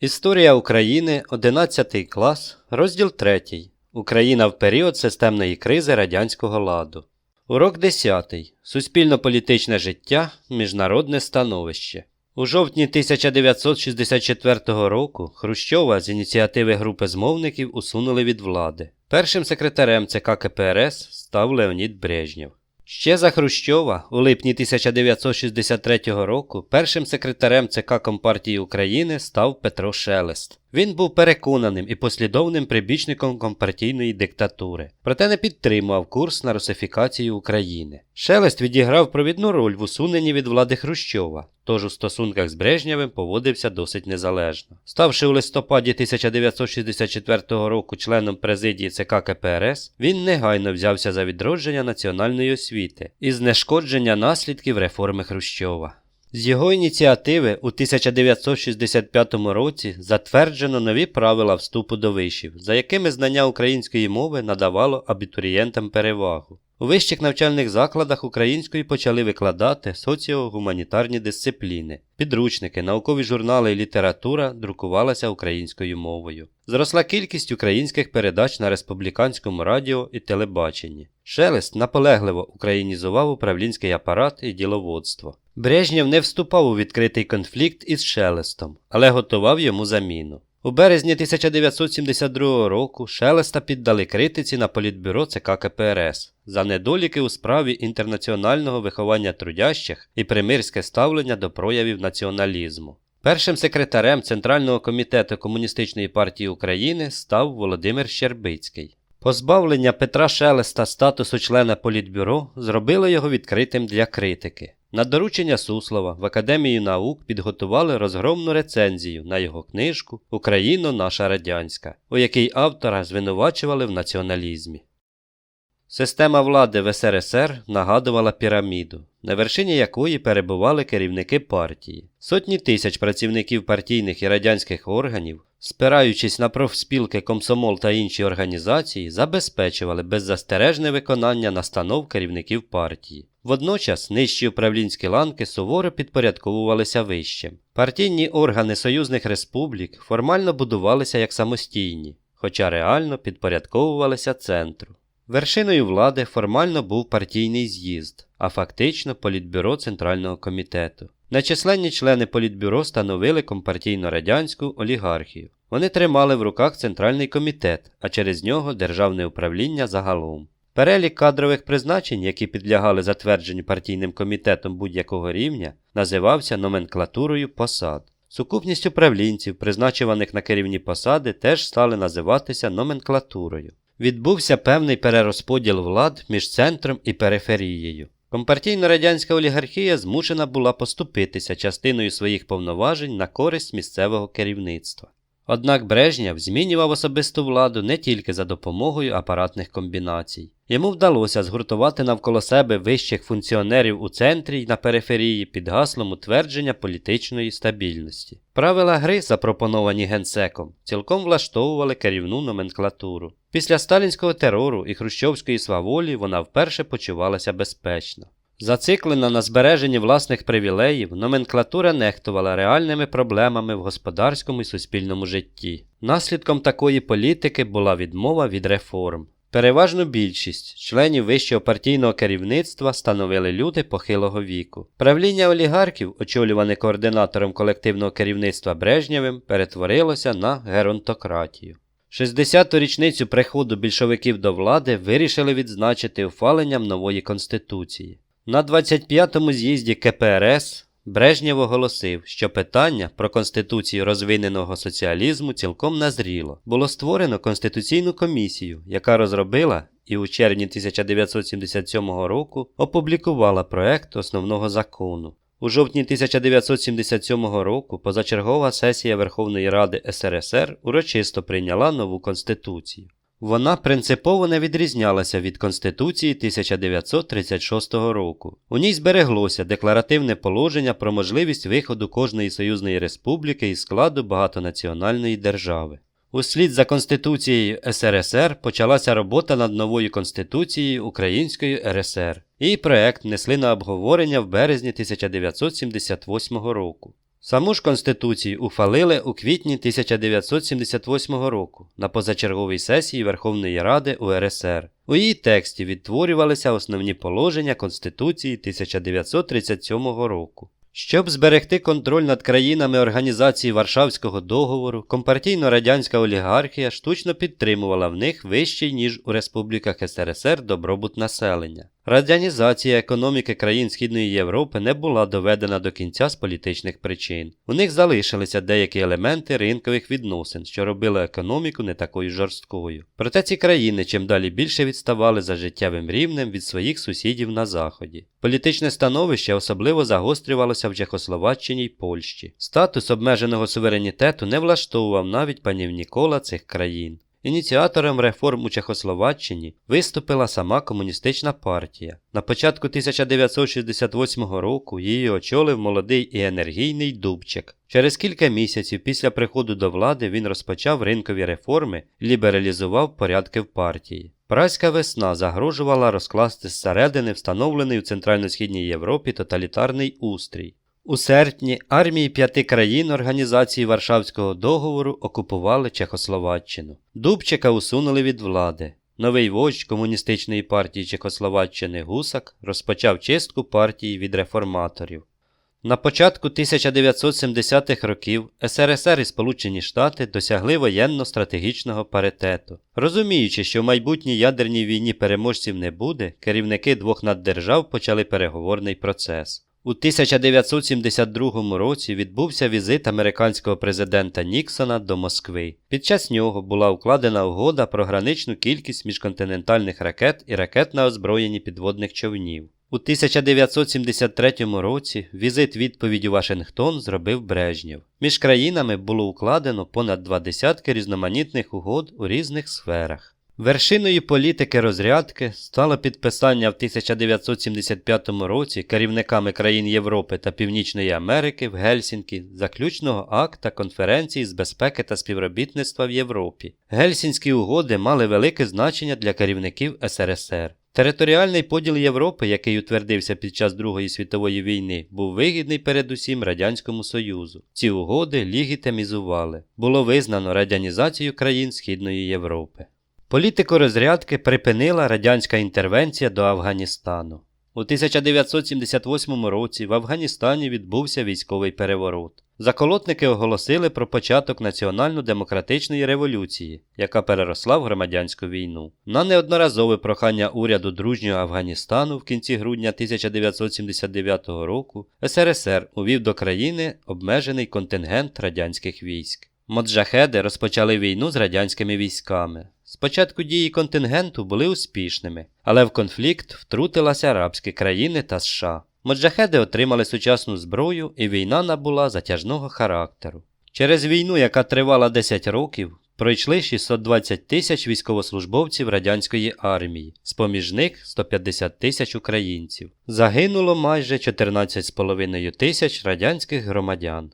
Історія України, 11 клас, розділ 3. Україна в період системної кризи радянського ладу. Урок 10. Суспільно-політичне життя, міжнародне становище. У жовтні 1964 року Хрущова з ініціативи групи змовників усунули від влади. Першим секретарем ЦК КПРС став Леонід Брежнєв. Ще за Хрущова у липні 1963 року першим секретарем ЦК Компартії України став Петро Шелест. Він був переконаним і послідовним прибічником компартійної диктатури, проте не підтримував курс на русифікацію України. Шелест відіграв провідну роль в усуненні від влади Хрущова, тож у стосунках з Брежнєвим поводився досить незалежно. Ставши у листопаді 1964 року членом президії ЦК КПРС, він негайно взявся за відродження національної освіти і знешкодження наслідків реформи Хрущова. З його ініціативи у 1965 році затверджено нові правила вступу до вишів, за якими знання української мови надавало абітурієнтам перевагу. У вищих навчальних закладах українською почали викладати соціогуманітарні дисципліни. Підручники, наукові журнали і література друкувалася українською мовою. Зросла кількість українських передач на республіканському радіо і телебаченні. Шелест наполегливо українізував управлінський апарат і діловодство. Брежнєв не вступав у відкритий конфлікт із Шелестом, але готував йому заміну. У березні 1972 року Шелеста піддали критиці на політбюро ЦК КПРС за недоліки у справі інтернаціонального виховання трудящих і примирське ставлення до проявів націоналізму. Першим секретарем Центрального комітету Комуністичної партії України став Володимир Щербицький. Позбавлення Петра Шелеста статусу члена політбюро зробило його відкритим для критики. На доручення Суслова в Академії наук підготували розгромну рецензію на його книжку Україно наша радянська, у якій автора звинувачували в націоналізмі. Система влади в СРСР нагадувала піраміду, на вершині якої перебували керівники партії. Сотні тисяч працівників партійних і радянських органів, спираючись на профспілки комсомол та інші організації, забезпечували беззастережне виконання настанов керівників партії. Водночас нижчі управлінські ланки суворо підпорядковувалися вищим. Партійні органи союзних республік формально будувалися як самостійні, хоча реально підпорядковувалися центру. Вершиною влади формально був партійний з'їзд, а фактично політбюро Центрального комітету. Нечисленні члени політбюро становили компартійно-радянську олігархію. Вони тримали в руках центральний комітет, а через нього державне управління загалом. Перелік кадрових призначень, які підлягали затвердженню партійним комітетом будь-якого рівня, називався номенклатурою посад. Сукупність управлінців, призначуваних на керівні посади, теж стали називатися номенклатурою. Відбувся певний перерозподіл влад між центром і периферією. Компартійно-радянська олігархія змушена була поступитися частиною своїх повноважень на користь місцевого керівництва. Однак Брежнєв змінював особисту владу не тільки за допомогою апаратних комбінацій. Йому вдалося згуртувати навколо себе вищих функціонерів у центрі й на периферії під гаслом утвердження політичної стабільності. Правила гри, запропоновані генсеком, цілком влаштовували керівну номенклатуру. Після сталінського терору і хрущовської сваволі вона вперше почувалася безпечно. Зациклена на збереженні власних привілеїв, номенклатура нехтувала реальними проблемами в господарському і суспільному житті. Наслідком такої політики була відмова від реформ. Переважну більшість членів вищого партійного керівництва становили люди похилого віку. Правління олігархів, очолюване координатором колективного керівництва Брежнєвим, перетворилося на геронтократію. 60-ту річницю приходу більшовиків до влади вирішили відзначити ухваленням нової конституції. На 25-му з'їзді КПРС Брежнєв оголосив, що питання про конституцію розвиненого соціалізму цілком назріло. Було створено конституційну комісію, яка розробила і у червні 1977 року опублікувала проект основного закону. У жовтні 1977 року позачергова сесія Верховної Ради СРСР урочисто прийняла нову конституцію. Вона принципово не відрізнялася від Конституції 1936 року. У ній збереглося декларативне положення про можливість виходу кожної союзної республіки із складу багатонаціональної держави. Услід за Конституцією СРСР почалася робота над новою Конституцією Української РСР. Її проект несли на обговорення в березні 1978 року. Саму ж Конституцію ухвалили у квітні 1978 року на позачерговій сесії Верховної Ради УРСР. У її тексті відтворювалися основні положення Конституції 1937 року. Щоб зберегти контроль над країнами організації Варшавського договору, компартійно-радянська олігархія штучно підтримувала в них вищий, ніж у республіках СРСР добробут населення. Радянізація економіки країн Східної Європи не була доведена до кінця з політичних причин. У них залишилися деякі елементи ринкових відносин, що робили економіку не такою жорсткою. Проте ці країни чим далі більше відставали за життєвим рівнем від своїх сусідів на заході. Політичне становище особливо загострювалося в Чехословаччині й Польщі. Статус обмеженого суверенітету не влаштовував навіть панів Нікола цих країн. Ініціатором реформ у Чехословаччині виступила сама комуністична партія. На початку 1968 року її очолив молодий і енергійний Дубчик. Через кілька місяців після приходу до влади він розпочав ринкові реформи і лібералізував порядки в партії. Праська весна загрожувала розкласти зсередини встановлений у Центрально-Східній Європі тоталітарний устрій. У серпні армії п'яти країн Організації Варшавського договору окупували Чехословаччину. Дубчика усунули від влади. Новий вождь комуністичної партії Чехословаччини Гусак розпочав чистку партії від реформаторів. На початку 1970-х років СРСР і Сполучені Штати досягли воєнно-стратегічного паритету. Розуміючи, що в майбутній ядерній війні переможців не буде, керівники двох наддержав почали переговорний процес. У 1972 році відбувся візит американського президента Ніксона до Москви. Під час нього була укладена угода про граничну кількість міжконтинентальних ракет і ракет на озброєнні підводних човнів. У 1973 році візит відповідь у Вашингтон зробив Брежнєв. Між країнами було укладено понад два десятки різноманітних угод у різних сферах. Вершиною політики розрядки стало підписання в 1975 році керівниками країн Європи та Північної Америки в Гельсінкі заключного акта конференції з безпеки та співробітництва в Європі. Гельсінські угоди мали велике значення для керівників СРСР. Територіальний поділ Європи, який утвердився під час Другої світової війни, був вигідний передусім Радянському Союзу. Ці угоди лігітимізували. Було визнано радянізацію країн Східної Європи. Політику розрядки припинила радянська інтервенція до Афганістану. У 1978 році в Афганістані відбувся військовий переворот. Заколотники оголосили про початок національно-демократичної революції, яка переросла в громадянську війну. На неодноразове прохання уряду дружнього Афганістану в кінці грудня 1979 року СРСР увів до країни обмежений контингент радянських військ. Моджахеди розпочали війну з радянськими військами. Спочатку дії контингенту були успішними, але в конфлікт втрутилися арабські країни та США. Моджахеди отримали сучасну зброю, і війна набула затяжного характеру. Через війну, яка тривала 10 років, пройшли 620 тисяч військовослужбовців радянської армії, з поміж них 150 тисяч українців. Загинуло майже 14,5 тисяч радянських громадян.